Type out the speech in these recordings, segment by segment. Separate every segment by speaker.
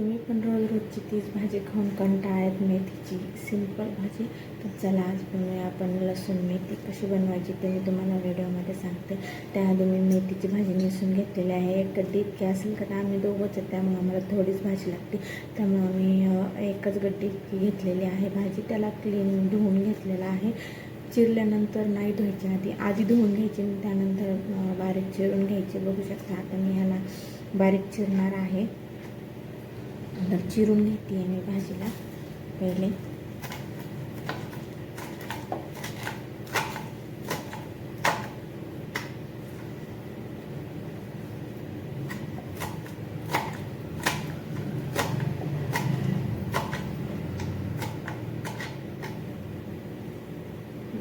Speaker 1: तुम्ही पण रोज रोजची तीच भाजी खाऊन कंटाळत मेथीची सिंपल भाजी. तर चला आज बनवूया आपण लसूण मेथी. कशी बनवायची ते मी तुम्हाला व्हिडिओमध्ये सांगते. त्याआधी मी मेथीची भाजी नेसून घेतलेली आहे. एक गड्डी इतकी असेल कारण आम्ही दोघंच आहेत त्यामुळे आम्हाला थोडीच भाजी लागते. त्यामुळे आम्ही एकच गड्डी इतकी घेतलेली आहे भाजी. त्याला क्लीन धुवून घेतलेला आहे. चिरल्यानंतर नाही धुवायची आधी आधी धुवून घ्यायची त्यानंतर बारीक चिरून घ्यायची. बघू शकता आता मी ह्याला बारीक चिरणार आहे. तर चिरून घेते मी भाजीला पहिले.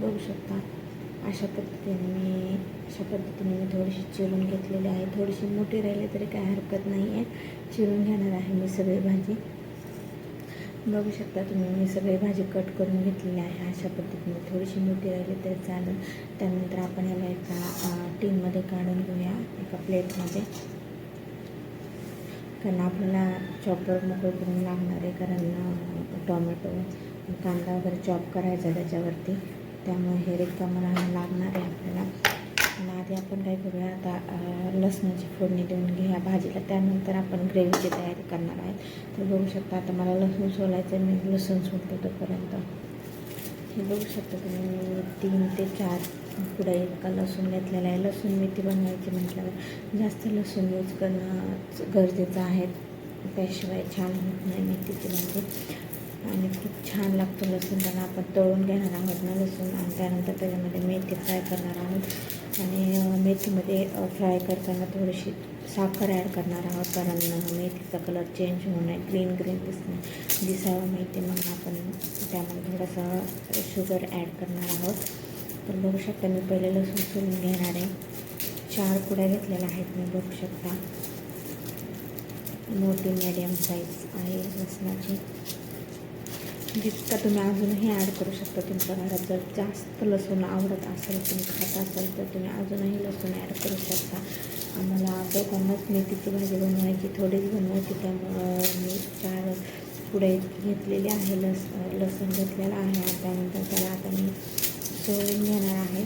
Speaker 1: बघू शकता अशा पद्धतीने मी अशा पद्धतीने मी थोडीशी चिरून घेतलेली आहे. थोडीशी मोठी राहिली तरी काय हरकत नाही आहे. चिरून घेणार आहे मी सगळी भाजी. बघू शकता तुम्ही मी सगळी भाजी कट करून घेतलेली आहे. अशा पद्धतीने थोडीशी मोठी राहिली तरी चालेल. त्यानंतर आपण याला एका टीनमध्ये काढून घेऊया एका प्लेटमध्ये. कारण आपल्याला चॉपर मोकळं करून लागणार आहे कारण टोमॅटो टॉमॅटो कांदा वगैरे चॉप करायचा त्याच्यावरती. त्यामुळे हे रिकामं राहायला लागणार आहे आपल्याला. आणि आधी आपण काय करूया आता लसणाची फोडणी देऊन घेऊया भाजीला. त्यानंतर आपण ग्रेव्हीची तयारी करणार आहे तर बघू शकता आता मला लसूण सोलायचं आहे मी लसूण सोडतो तोपर्यंत. हे बघू शकता तुम्ही मी तीन ते चार पुढे इतका लसूण घेतलेला आहे. लसूण मेथी बनवायची म्हटल्यावर जास्त लसूण यूज करणं गरजेचं आहे. त्याशिवाय छान होत नाही मेथीची म्हणजे आणि खूप छान लागतो लसूण त्यांना आपण तळून घेणार आहोत ना लसूण. आणि त्यानंतर त्याच्यामध्ये मेथी फ्राय करणार आहोत. आणि मेथीमध्ये फ्राय करताना थोडीशी साखर ॲड करणार आहोत कारण मेथीचा कलर चेंज होऊ नये ग्रीन ग्रीन दिसणं दिसावं माहिती म्हणून आपण त्यामध्ये थोडंसं शुगर ॲड करणार आहोत. तर बघू शकता मी पहिले लसूण सोलून घेणार आहे. चार पुड्या घेतलेल्या आहेत मी बघू शकता. मोठी मीडियम साईज आहे लसणाची. जितका तुम्ही अजूनही ॲड करू शकता तुमच्या घरात जर जास्त लसूण आवडत असेल तुम्ही खात असाल तर तुम्ही अजूनही लसूण ॲड करू शकता. आम्हाला दोघांनाच मेथीची भाजी बनवायची थोडीच बनवायची त्यामुळं मी चार पुढे घेतलेली आहे लस लसूण घेतलेला आहे आणि त्यानंतर त्याला आता मी सोलून घेणार आहे.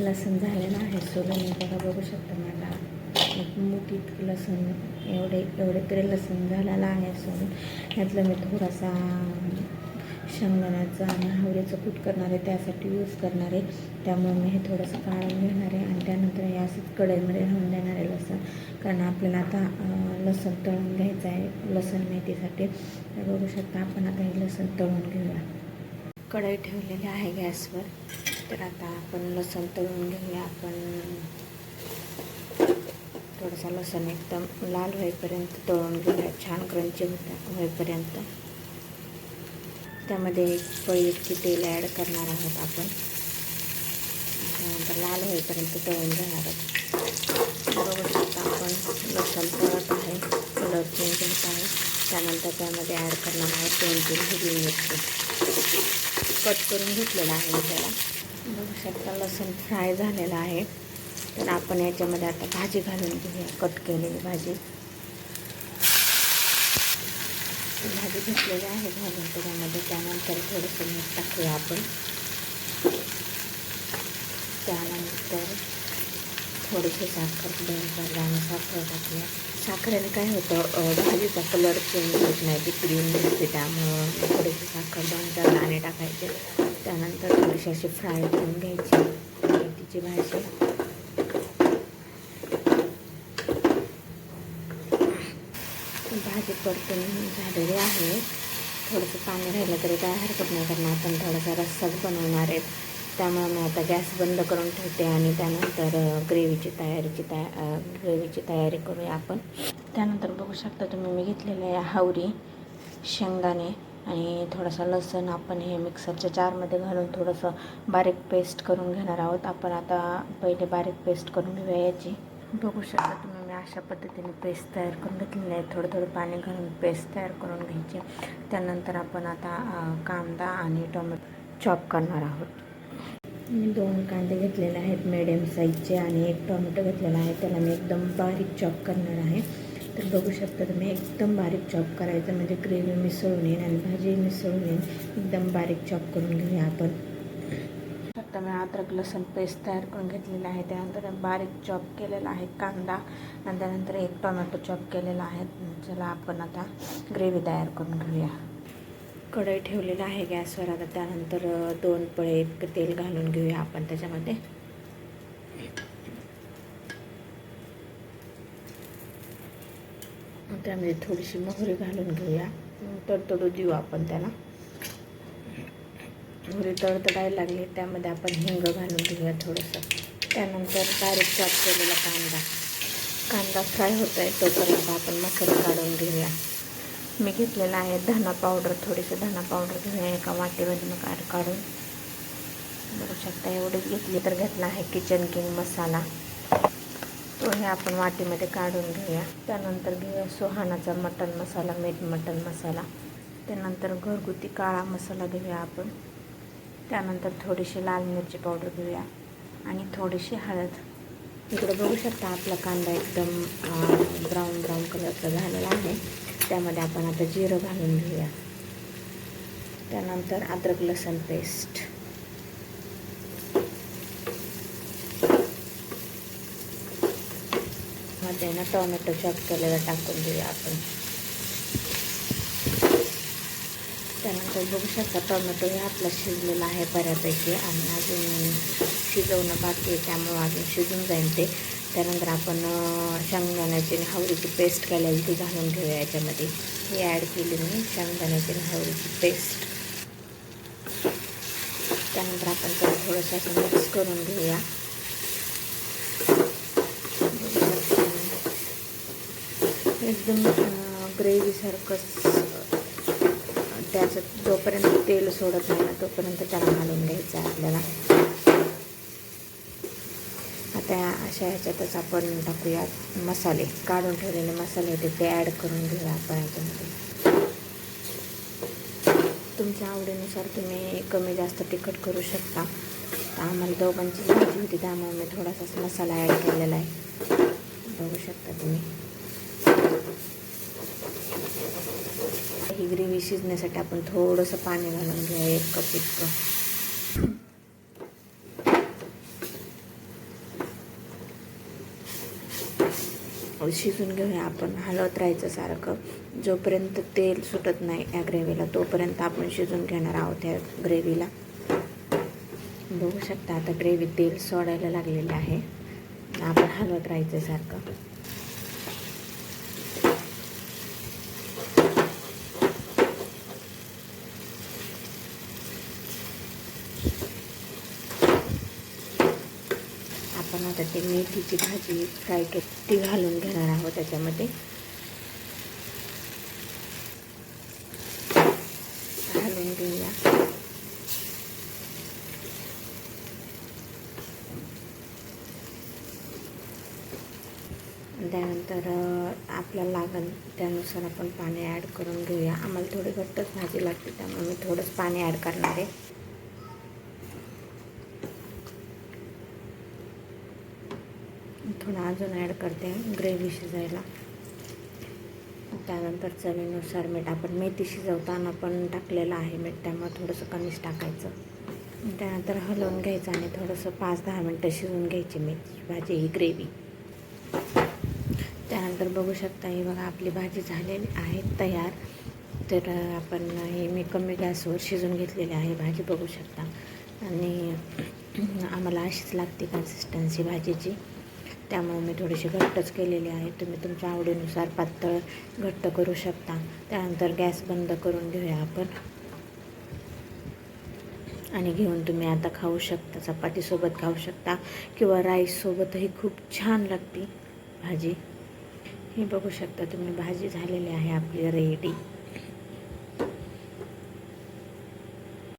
Speaker 1: लसूण झालेलं आहे सोलून मी बघा बघू शकता मला मोठी लसूण एवढे एवढे तरी लसूण झालेला आहे असून ह्यातलं मी थोडासा शेंगदाण्याचा आणि हावऱ्याचं कूट करणार आहे त्यासाठी यूज करणार. आहे त्यामुळे मी हे थोडंसं काढून घेणार आहे आणि त्यानंतर हे असंच कढईमध्ये राहून देणार आहे लसूण. कारण आपल्याला आता लसूण तळून घ्यायचं आहे लसूण मेथीसाठी. तर बघू शकता आपण आता हे लसूण तळून घेऊया. कढई ठेवलेली आहे गॅसवर. तर आता आपण लसूण तळून घेऊया. आपण थोडासा लसूण एकदम लाल होईपर्यंत तळून घेऊया. छान क्रंची होता होईपर्यंत. त्यामध्ये एक पळी इतकी तेल ॲड करणार आहोत आपण. त्यानंतर लाल होईपर्यंत तळून घेणार आहोत. बघू शकता आपण लसूण तळत आहे. कलर चेंज होत आहे. त्यानंतर त्यामध्ये ॲड करणार आहोत दोन तीन हिरवी मिरची. कट करून घेतलेला आहे त्याला. बघू शकता लसूण फ्राय झालेला आहे. तर आपण याच्यामध्ये आता भाजी घालून घेऊया. कट केलेली भाजी. भाजी घेतलेली आहे घालून त्याच्यामध्ये त्यानंतर थोडंसं मीठ टाकूया आपण. त्यानंतर थोडीशी साखर दोन चार साखर टाकूया. साखरेने काय होतं भाजीचा कलर चेंज होत नाही. ती क्रीम दिसते त्यामुळं थोडीशी साखर दोन चार दाणे टाकायचे. त्यानंतर थोडीशी अशी फ्राय करून घ्यायची. मेथीची भाजी भाजी परतून झालेली आहे थोडंसं पाणी राहिलं तरी काय हरकत नाही कारण आपण थोडासा रस्साच बनवणार आहे त्यामुळे मी आता गॅस बंद करून ठेवते आणि त्यानंतर ग्रेव्हीची तयारीची तया ग्रेव्हीची तयारी करूया आपण. त्यानंतर बघू शकता तुम्ही मी घेतलेले आहे हावरी शेंगदाणे आणि थोडासा लसण आपण हे मिक्सरच्या चारमध्ये घालून थोडंसं बारीक पेस्ट करून घेणार आहोत. आपण आता पहिले बारीक पेस्ट करून घेऊया याची. बघू शकता तुम्ही अशा पद्धतीने पेस्ट तयार करून घेतलेली आहे. थोडं थोडं पाणी घालून पेस्ट तयार करून घ्यायची. त्यानंतर आपण आता कांदा आणि टोमॅटो चॉप करणार आहोत. मी दोन कांदे घेतलेले आहेत मिडियम साईजचे आणि एक टोमॅटो घेतलेला आहे. त्याला मी एकदम बारीक चॉप करणार आहे. तर बघू शकता तुम्ही एकदम बारीक चॉप करायचं म्हणजे ग्रेव्ही मिसळून येईल आणि भाजी मिसळून येईल. एकदम बारीक चॉप करून घेऊया आपण. आता मी अद्रक लसूण पेस्ट तयार करून घेतलेला आहे. त्यानंतर बारीक चॉप केलेला आहे कांदा आणि त्यानंतर एक टोमॅटो चॉप केलेला आहे. चला आपण आता ग्रेव्ही तयार करून घेऊया. कढई ठेवलेलं आहे गॅसवर. आता त्यानंतर दोन पळे इतकं तेल घालून घेऊया आपण त्याच्यामध्ये. त्यामध्ये थोडीशी मोहरी घालून घेऊया. तडतडू देऊ आपण त्याला. मोहरी तडतडायला लागली त्यामध्ये आपण हिंग घालून घेऊया थोडंसं. त्यानंतर बारीक चॉप केलेला कांदा. कांदा फ्राय होत आहे तोपर्यंत आपण मसाले काढून घेऊया. मी घेतलेला आहे धना पावडर थोडीशी धना पावडर घेऊया एका वाटीमध्ये मग काढ काढून बघू शकता एवढीच घेतली तर घेतला आहे किचन किंग मसाला. तो हे आपण वाटीमध्ये काढून घेऊया. त्यानंतर घेऊया सुहानाचा मटन मसाला मीठ मटन मसाला. त्यानंतर घरगुती काळा मसाला घेऊया आपण. त्यानंतर थोडीशी लाल मिरची पावडर घेऊया आणि थोडीशी हळद. इकडं बघू शकता आपला कांदा एकदम ब्राऊन ब्राऊन कलरचा झालेला आहे. त्यामध्ये आपण आता जिरं घालून घेऊया. त्यानंतर अद्रक लसण पेस्टमध्ये ना टोमॅटो चॉप केलेला टाकून देऊया आपण. तर बघू शकता टोमॅटो हे आपला शिजलेला आहे बऱ्यापैकी. आणि अजून शिजवणं बाकी आहे त्यामुळं अजून शिजून जाईल ते. त्यानंतर आपण शेंगदाण्याची आणि हवळीची पेस्ट केलेली ती घालून घेऊया याच्यामध्ये. ही ॲड केली मी शेंगदाण्याची आणि हवळीची पेस्ट. त्यानंतर आपण त्याला थोडंसं असं मिक्स करून घेऊया. एकदम ग्रेव्हीसारखंच त्याचं जोपर्यंत तेल सोडत नाही ना तोपर्यंत त्याला घालून घ्यायचं आहे आपल्याला. आता अशा ह्याच्यातच आपण टाकूया मसाले. काढून ठेवलेले मसाले होते ते ॲड करून घेऊया आपण ह्याच्यामध्ये तुमच्या आवडीनुसार तुम्ही कमी जास्त तिखट करू शकता. आम्हाला दोघांची भाजी होती त्यामुळे मी थोडासा मसाला ॲड केलेला आहे. बघू शकता तुम्ही. ग्रेव्ही शिजण्यासाठी आपण थोडंसं पाणी घालून घेऊया एक कप इतकं. शिजून घेऊया आपण हलवत राहायचं सारखं. जोपर्यंत तेल सुटत नाही या ग्रेव्हीला तोपर्यंत आपण शिजून घेणार आहोत या ग्रेव्हीला. बघू शकता आता ग्रेव्ही तेल सोडायला लागलेलं आहे. आपण हलवत राहायचं सारखं. आपण आता ते मेथीची भाजी फ्राय केली ती घालून घेणार आहोत त्याच्यामध्ये. घालून घेऊया. त्यानंतर आपल्याला लागन त्यानुसार आपण पाणी ॲड करून घेऊया. आम्हाला थोडी घट्टच भाजी लागते त्यामुळे मी थोडंच पाणी ॲड करणार आहे. थोडं अजून ॲड करते ग्रेव्ही शिजायला त्यानंतर चवीनुसार मीठ. आपण मेथी शिजवताना पण टाकलेलं आहे मीठ त्यामुळे थोडंसं कमीच टाकायचं. त्यानंतर हलवून घ्यायचं आणि थोडंसं पाच दहा मिनटं शिजवून घ्यायची मेथी भाजी ही ग्रेव्ही त्यानंतर बघू शकता ही बघा आपली भाजी झालेली आहे तयार. तर आपण हे मी कमी गॅसवर शिजून घेतलेली आहे भाजी बघू शकता. आणि आम्हाला अशीच लागते कन्सिस्टन्सी भाजीची. त्यामुळे मी थोडीशी घट्टच केलेली आहे. तुम्ही तुमच्या आवडीनुसार पातळ घट्ट करू शकता. त्यानंतर गॅस बंद करून घेऊया आपण. आणि घेऊन तुम्ही आता खाऊ शकता चपातीसोबत खाऊ शकता किंवा राईससोबतही खूप छान लागते भाजी. ही बघू शकता तुम्ही भाजी झालेली आहे आपली रेडी